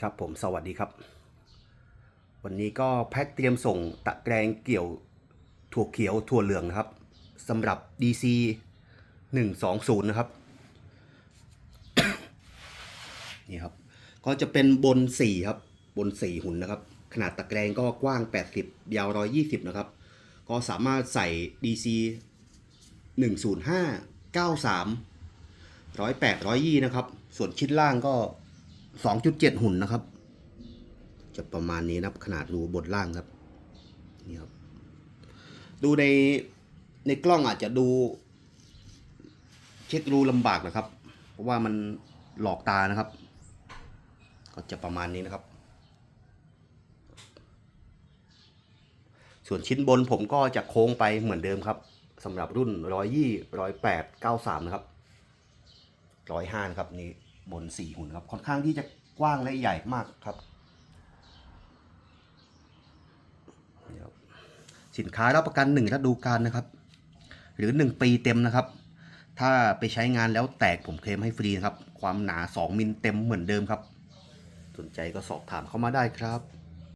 ครับผมสวัสดีครับ วันนี้ก็แพ็คเตรียมส่งตะแกรงเกี่ยวถั่วเขียวถั่วเหลืองนะครับสำหรับ DC 120 นะครับ นี่ครับ ก็จะเป็นบน 4 ครับ บน 4 หุ่นนะครับ ขนาดตะแกรงก็กว้าง 80 ยาว 120 นะครับ ก็สามารถใส่ DC 105 93 108 120 นะครับ ส่วนชิ้นล่างก็ 2.7หุ่นนะครับ จะประมาณนี้นะครับ ขนาดรูบนล่างครับนี่ครับ ดูในในกล้องอาจจะดู เช็ครูลำบากนะครับ เพราะว่ามันหลอกตานะครับ ก็จะประมาณนี้นะครับ ส่วนชิ้นบนผมก็จะโค้งไปเหมือนเดิมครับสำหรับรุ่น120 108 93นะครับ105นะครับนี่ บนสี่หุ่นครับ ค่อนข้างที่จะกว้างและใหญ่มากครับ สินค้ารับประกันหนึ่งฤดูกาลนะครับ หรือหนึ่งปีเต็มนะครับ ถ้าไปใช้งานแล้วแตกผมเคลมให้ฟรีนะครับ ความหนาสองมิลเต็มเหมือนเดิมครับ สนใจก็สอบถามเข้ามาได้ครับ